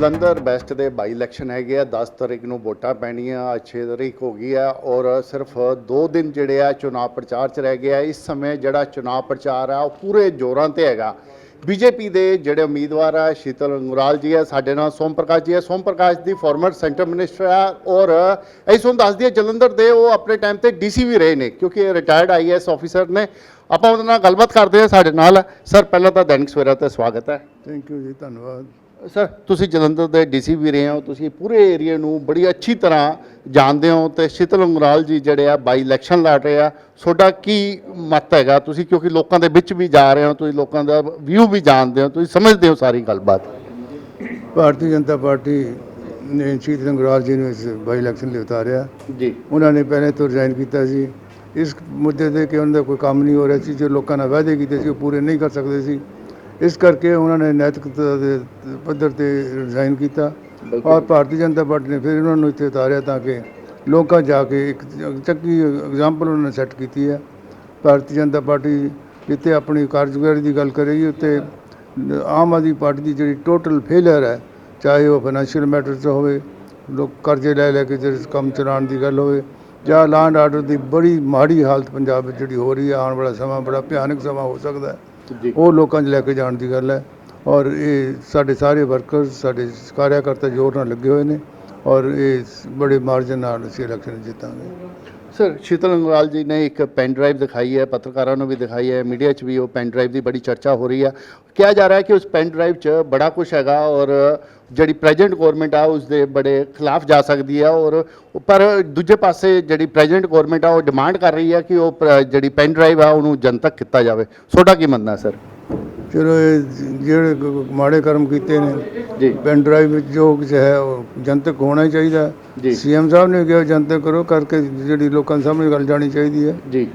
Jalandhar West ਦੇ ਬਾਈ election ਹੈਗੇ ਆ 10 ਤਰੀਕ ਨੂੰ ਵੋਟਾਂ ਪੈਣੀਆਂ, ਅੱਜ 6 ਤਰੀਕ ਹੋ ਗਈ ਆ ਔਰ ਸਿਰਫ 2 ਦਿਨ ਜਿਹੜੇ ਆ ਚੋਣ ਪ੍ਰਚਾਰ ਚ ਰਹਿ ਗਿਆ। ਇਸ ਸਮੇਂ ਜਿਹੜਾ ਚੋਣ ਪ੍ਰਚਾਰ ਆ, ਉਹ ਪੂਰੇ ਜ਼ੋਰਾਂ ਤੇ ਹੈਗਾ। ਬੀਜੇਪੀ ਦੇ ਜਿਹੜੇ ਉਮੀਦਵਾਰ ਆ, ਸ਼ੀਤਲ ਅੰਗੁਰਾਲ ਜੀ ਆ, ਸਾਡੇ ਨਾਲ ਸੋਮ ਪ੍ਰਕਾਸ਼ ਜੀ ਆ। ਸੋਮ ਪ੍ਰਕਾਸ਼ ਦੀ ਫਾਰਮਰ ਸੈਂਟਰ ਮਿਨਿਸਟਰ ਆ ਔਰ ਅਸੀਂ ਤੁਹਾਨੂੰ ਦੱਸਦੀ ਹੈ ਜਲੰਧਰ ਦੇ ਉਹ ਆਪਣੇ ਟਾਈਮ ਤੇ ਡੀਸੀ ਵੀ ਰਹੇ ਨੇ, ਕਿਉਂਕਿ ਇਹ ਰਿਟਾਇਰਡ ਆਈਐਸ ਆਫੀਸਰ ਨੇ। ਆਪਾਂ ਉਹਦੇ ਨਾਲ ਗੱਲਬਾਤ ਕਰਦੇ ਆ ਸਾਡੇ ਨਾਲ। ਸਰ ਪਹਿਲਾਂ ਤਾਂ ਦੈਨਿਕ ਸਵੇਰਾ ਤੇ ਸਵਾਗਤ ਹੈ। ਥੈਂਕ ਯੂ ਜੀ, ਧੰਨਵਾਦ। ਸਰ ਤੁਸੀਂ ਜਲੰਧਰ ਦੇ ਡੀਸੀ ਵੀ ਰਹੇ ਹੋ ਤੁਸੀਂ ਪੂਰੇ ਏਰੀਆ ਨੂੰ ਬੜੀ ਅੱਛੀ ਤਰ੍ਹਾਂ ਜਾਣਦੇ ਹੋ ਤੇ ਸ਼ੀਤਲ ਅੰਗਰਾਲ ਜੀ ਜਿਹੜੇ ਆ ਬਾਈ ਇਲੈਕਸ਼ਨ ਲੜ ਰਹੇ ਆ ਤੁਹਾਡਾ ਕੀ ਮਤ ਹੈਗਾ? ਤੁਸੀਂ ਕਿਉਂਕਿ ਲੋਕਾਂ ਦੇ ਵਿੱਚ ਵੀ ਜਾ ਰਹੇ ਹੋ ਤੁਸੀਂ ਲੋਕਾਂ ਦਾ ਵਿਊ ਵੀ ਜਾਣਦੇ ਹੋ ਤੁਸੀਂ ਸਮਝਦੇ ਹੋ ਸਾਰੀ ਗੱਲਬਾਤ। ਭਾਰਤੀ ਜਨਤਾ ਪਾਰਟੀ ਨੇ ਸ਼ਹੀਦ ਰੰਗਰਾਜ ਜੀ ਨੂੰ ਇਸ ਬਾਈ ਇਲੈਕਸ਼ਨ ਲਈ ਉਤਾਰਿਆ। ਜੀ। ਉਹਨਾਂ ਨੇ ਪਹਿਲੇ ਤੋਂ ਰਿਜ਼ਾਈਨ ਕੀਤਾ ਸੀ। ਇਸ ਮੁੱਦੇ ਤੇ ਕਿ ਉਹਨਾਂ ਦਾ ਕੋਈ ਕੰਮ ਨਹੀਂ ਹੋ ਰਿਹਾ ਸੀ ਜੋ ਲੋਕਾਂ ਨਾਲ ਵਾਅਦੇ ਕੀਤੇ ਸੀ ਉਹ ਪੂਰੇ ਨਹੀਂ ਕਰ ਸਕਦੇ ਸੀ। ਇਸ ਕਰਕੇ ਉਹਨਾਂ ਨੇ ਨੈਤਿਕਤਾ ਦੇ ਪੱਧਰ ਤੇ ਰਿਜ਼ਾਈਨ ਕੀਤਾ। ਔਰ ਭਾਰਤੀ ਜਨਤਾ ਪਾਰਟੀ ਨੇ ਫਿਰ ਉਹਨਾਂ ਨੂੰ ਇੱਥੇ ਉਤਾਰਿਆ ਤਾਂ ਕਿ ਲੋਕਾਂ ਜਾ ਕੇ ਇੱਕ ਚੱਕੀ ਐਗਜ਼ਾਮਪਲ ਉਹਨਾਂ ਨੇ ਸੈੱਟ ਕੀਤੀ ਹੈ। ਭਾਰਤੀ ਜਨਤਾ ਪਾਰਟੀ ਜਿੱਥੇ ਆਪਣੀ ਕਾਰਜਕਾਰੀ ਦੀ ਗੱਲ ਕਰੇਗੀ ਉੱਤੇ ਆਮ ਆਦਮੀ ਪਾਰਟੀ ਦੀ ਜਿਹੜੀ ਟੋਟਲ ਫੇਲਿਅਰ ਹੈ ਚਾਹੇ ਉਹ ਫਾਈਨੈਂਸ਼ੀਅਲ ਮੈਟਰ 'ਚ ਹੋਵੇ ਲੋਕ ਕਰਜ਼ੇ ਲੈ ਲੈ ਕੇ ਜਿਹੜੇ ਕੰਮ ਚਲਾਉਣ ਦੀ ਗੱਲ ਹੋਵੇ ਜਾਂ ਲਾਂਡ ਆਰਡਰ ਦੀ ਬੜੀ ਮਾੜੀ ਹਾਲਤ ਪੰਜਾਬ ਵਿੱਚ ਜਿਹੜੀ ਹੋ ਰਹੀ ਹੈ ਆਉਣ ਵਾਲਾ ਸਮਾਂ ਬੜਾ ਭਿਆਨਕ ਸਮਾਂ ਹੋ ਸਕਦਾ ਹੈ। ਉਹ ਲੋਕਾਂ 'ਚ ਲੈ ਕੇ ਜਾਣ ਦੀ ਗੱਲ ਹੈ। ਔਰ ਇਹ ਸਾਡੇ ਸਾਰੇ ਵਰਕਰਸ ਸਾਡੇ ਕਾਰਿਆਕਰਤਾ ਜ਼ੋਰ ਨਾਲ ਲੱਗੇ ਹੋਏ ਨੇ। ਔਰ ਇਹ ਬੜੇ ਮਾਰਜਨ ਨਾਲ ਅਸੀਂ ਇਲੈਕਸ਼ਨ ਜਿੱਤਾਂਗੇ। ਸਰ, ਸ਼ੀਤਲ ਅੰਗਰਾਲ ਜੀ ਨੇ ਇੱਕ ਪੈਨ ਡਰਾਈਵ ਦਿਖਾਈ ਹੈ, ਪੱਤਰਕਾਰਾਂ ਨੂੰ ਵੀ ਦਿਖਾਈ ਹੈ, ਮੀਡੀਆ 'ਚ ਵੀ ਉਹ ਪੈਨ ਡਰਾਈਵ ਦੀ ਬੜੀ ਚਰਚਾ ਹੋ ਰਹੀ ਹੈ। ਕਿਹਾ ਜਾ ਰਿਹਾ ਹੈ ਕਿ ਉਸ ਪੈਨ ਡਰਾਈਵ 'ਚ ਬੜਾ ਕੁਝ ਹੈਗਾ ਔਰ ਜਿਹੜੀ ਪ੍ਰੈਜ਼ੈਂਟ ਗਵਰਨਮੈਂਟ ਆ ਉਸ ਦੇ ਬੜੇ ਖਿਲਾਫ ਜਾ ਸਕਦੀ ਹੈ ਔਰ ਪਰ ਦੂਜੇ ਪਾਸੇ ਜਿਹੜੀ ਪ੍ਰੈਜ਼ੈਂਟ ਗਵਰਨਮੈਂਟ ਆ, ਉਹ ਡਿਮਾਂਡ ਕਰ ਰਹੀ ਹੈ ਕਿ ਉਹ ਪ- ਜਿਹੜੀ ਪੈਨ ਡਰਾਈਵ ਆ, ਉਹਨੂੰ ਜਨਤਕ ਕੀਤਾ ਜਾਵੇ। ਤੁਹਾਡਾ ਕੀ ਮੰਨਣਾ ਸਰ? ਚਲੋ ਇਹ ਜਿਹੜੇ ਕ- ਮਾੜੇ ਕਰਮ ਕੀਤੇ ਨੇ ਜੀ। ਪੈਨ ਡਰਾਈਵ ਵਿੱਚ ਜੋ ਕੁਝ ਹੈ ਉਹ ਜਨਤਕ ਹੋਣਾ ਹੀ ਚਾਹੀਦਾ। ਜੀ। ਸੀਐਮ ਸਾਹਿਬ ਨੇ ਕਿਹਾ ਜਨਤਕ ਕਰੋ ਕਰਕੇ ਜਿਹੜੀ ਲੋਕਾਂ ਦੇ ਸਾਹਮਣੇ ਗੱਲ ਜਾਣੀ ਚਾਹੀਦੀ ਹੈ। ਜੀ।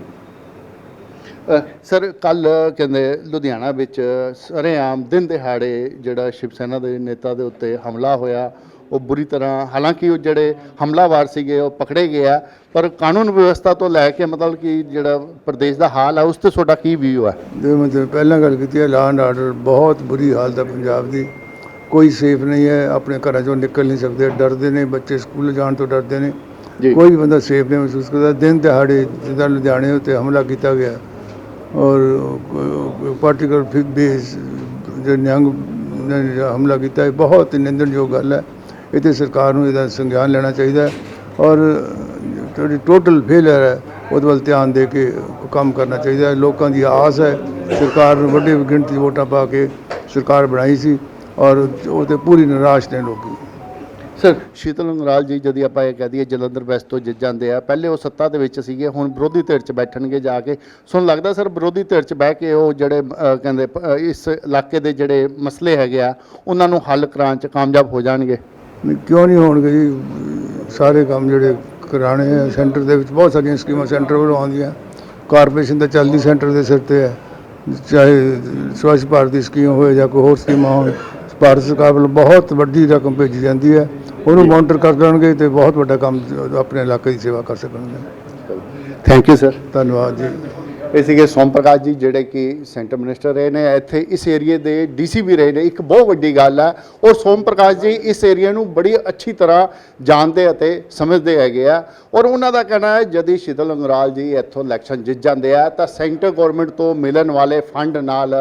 ਅ, ਸਰ ਕੱਲ ਕਹਿੰਦੇ ਲੁਧਿਆਣਾ ਵਿੱਚ ਸਰੇਆਮ ਦਿਨ ਦਿਹਾੜੇ ਜਿਹੜਾ ਸ਼ਿਵ ਸੈਨਾ ਦੇ ਨੇਤਾ ਦੇ ਉੱਤੇ ਹਮਲਾ ਹੋਇਆ। ਉਹ ਬੁਰੀ ਤਰ੍ਹਾਂ ਹਾਲਾਂਕਿ ਉਹ ਜਿਹੜੇ ਹਮਲਾਵਾਰ ਸੀਗੇ ਉਹ ਪਕੜੇ ਗਏ ਆ ਪਰ ਕਾਨੂੰਨ ਵਿਵਸਥਾ ਤੋਂ ਲੈ ਕੇ ਮਤਲਬ ਕਿ ਜਿਹੜਾ ਪ੍ਰਦੇਸ਼ ਦਾ ਹਾਲ ਹੈ ਉਸ ਤੇ ਤੁਹਾਡਾ ਕੀ ਵਿਊ ਹੈ ਜਿਵੇਂ ਮੈਂ ਤੁਹਾਨੂੰ ਪਹਿਲਾਂ ਗੱਲ ਕੀਤੀ ਹੈ ਲਾਂਡ ਆਰਡਰ ਬਹੁਤ ਬੁਰੀ ਹਾਲਤ ਹੈ ਪੰਜਾਬ ਦੀ। ਕੋਈ ਸੇਫ ਨਹੀਂ ਹੈ ਆਪਣੇ ਘਰਾਂ ਚੋਂ ਨਿਕਲ ਨਹੀਂ ਸਕਦੇ ਡਰਦੇ ਨੇ ਬੱਚੇ ਸਕੂਲ ਜਾਣ ਤੋਂ ਡਰਦੇ ਨੇ। ਕੋਈ ਵੀ ਬੰਦਾ ਸੇਫ ਨਹੀਂ ਮਹਿਸੂਸ ਕਰਦਾ। ਦਿਨ ਦਿਹਾੜੇ ਜਿੱਦਾਂ ਲੁਧਿਆਣੇ ਉੱਤੇ ਹਮਲਾ ਕੀਤਾ ਗਿਆ ਔਰ ਪਾਰਟੀਕਲ ਫਿਕ ਬੇਸ ਜੋ ਨਿਹੰਗ ਨੇ ਹਮਲਾ ਕੀਤਾ ਹੈ ਬਹੁਤ ਨਿੰਦਣਯੋਗ ਗੱਲ ਹੈ। ਇਹ 'ਤੇ ਸਰਕਾਰ ਨੂੰ ਇਹਦਾ ਸੰਗਿਆਨ ਲੈਣਾ ਚਾਹੀਦਾ ਔਰ ਜਿਹੜੀ ਟੋਟਲ ਫੇਲਰ ਹੈ ਉਹਦੇ ਵੱਲ ਧਿਆਨ ਦੇ ਕੇ ਕੰਮ ਕਰਨਾ ਚਾਹੀਦਾ ਹੈ। ਲੋਕਾਂ ਦੀ ਆਸ ਹੈ ਸਰਕਾਰ ਨੂੰ ਵੱਡੀ ਗਿਣਤੀ ਵੋਟਾਂ ਪਾ ਕੇ ਸਰਕਾਰ ਬਣਾਈ ਸੀ ਔਰ ਉਹ ਤੇ ਪੂਰੀ ਨਿਰਾਸ਼ ਨੇ ਲੋਕੀ। ਸਰ ਸ਼ੀਤਲ ਅੰਗਰਾਲ ਜੀ ਜਦੀ ਆਪਾਂ ਇਹ ਕਹਿ ਦਈਏ ਜਲੰਧਰ ਵੈਸਟ ਤੋਂ ਜਿੱਤ ਜਾਂਦੇ ਆ ਪਹਿਲੇ ਉਹ ਸੱਤਾ ਦੇ ਵਿੱਚ ਸੀਗੇ ਹੁਣ ਵਿਰੋਧੀ ਧਿਰ 'ਚ ਬੈਠਣਗੇ ਜਾ ਕੇ। ਸੁਣ ਲੱਗਦਾ ਸਰ ਵਿਰੋਧੀ ਧਿਰ 'ਚ ਬਹਿ ਕੇ ਉਹ ਜਿਹੜੇ ਕਹਿੰਦੇ ਅ, ਇਸ ਇਲਾਕੇ ਦੇ ਜਿਹੜੇ ਮਸਲੇ ਹੈਗੇ ਆ ਉਹਨਾਂ ਨੂੰ ਹੱਲ ਕਰਾਉਣ 'ਚ ਕਾਮਯਾਬ ਹੋ ਜਾਣਗੇ? ਨਹੀਂ, ਕਿਉਂ ਨਹੀਂ ਹੋਣਗੇ ਜੀ? ਸਾਰੇ ਕੰਮ ਜਿਹੜੇ ਕਰਾਣੇ ਆ ਸੈਂਟਰ ਦੇ ਵਿੱਚ ਬਹੁਤ ਸਾਰੀਆਂ ਸਕੀਮਾਂ ਸੈਂਟਰ ਵੱਲੋਂ ਆਉਂਦੀਆਂ। ਕਾਰਪੋਰੇਸ਼ਨ ਤਾਂ ਚੱਲਦੀ ਸੈਂਟਰ ਦੇ ਸਿਰ ਤੇ ਹੈ ਚਾਹੇ ਸਵੱਛ ਭਾਰਤ ਦੀ ਸਕੀਮ ਹੋਵੇ ਜਾਂ ਕੋਈ ਹੋਰ ਸਕੀਮਾਂ ਹੋਣ ਭਾਰਤ ਸਰਕਾਰ ਵੱਲੋਂ ਬਹੁਤ ਵੱਡੀ ਰਕਮ ਭੇਜੀ ਜਾਂਦੀ ਹੈ। ਉਹਨੂੰ ਮੋਨੀਟਰ ਕਰ ਲੈਣਗੇ ਤੇ ਬਹੁਤ ਵੱਡਾ ਕੰਮ ਆਪਣੇ ਇਲਾਕੇ ਦੀ ਸੇਵਾ ਕਰ ਸਕਣਗੇ। ਥੈਂਕ ਯੂ ਸਰ ਧੰਨਵਾਦ ਜੀ। ਇਹ ਸੀਗੇ ਸੋਮ ਪ੍ਰਕਾਸ਼ ਜੀ, ਜਿਹੜੇ ਕਿ ਸੈਂਟਰ ਮਿਨਿਸਟਰ ਰਹੇ ਨੇ। ਇੱਥੇ ਇਸ ਏਰੀਏ ਦੇ ਡੀਸੀ ਵੀ ਰਹੇ ਨੇ। ਇੱਕ ਬਹੁਤ ਵੱਡੀ ਗੱਲ ਹੈ ਔਰ ਸੋਮ ਪ੍ਰਕਾਸ਼ ਜੀ ਇਸ ਏਰੀਆ ਨੂੰ ਬੜੀ ਅੱਛੀ ਤਰ੍ਹਾਂ ਜਾਣਦੇ ਅਤੇ ਸਮਝਦੇ ਹੈਗੇ ਆ। ਔਰ ਉਹਨਾਂ ਦਾ ਕਹਿਣਾ ਹੈ, ਜਦੀ ਸ਼ੀਤਲ ਅੰਗਰਾਲ ਜੀ ਇੱਥੋਂ ਇਲੈਕਸ਼ਨ ਜਿੱਤ ਜਾਂਦੇ ਆ, ਤਾਂ ਸੈਂਟਰ ਗਵਰਨਮੈਂਟ ਤੋਂ ਮਿਲਣ ਵਾਲੇ ਫੰਡ ਨਾਲ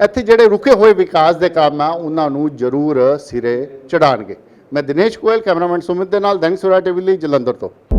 ਇੱਥੇ ਜਿਹੜੇ ਰੁਕੇ ਹੋਏ ਵਿਕਾਸ ਦੇ ਕੰਮ ਆ, ਉਹਨਾਂ ਨੂੰ ਜ਼ਰੂਰ ਸਿਰੇ ਚੜਾਣਗੇ। ਮੈਂ ਦਿਨੇਸ਼ ਕੋਇਲ ਕੈਮਰਾਮੈਨ ਸੁਮਿਤ ਦੇ ਨਾਲ, ਦੈਨਿਕ ਸਵੇਰਾ ਟੀਵੀ ਲਈ ਜਲੰਧਰ ਤੋਂ।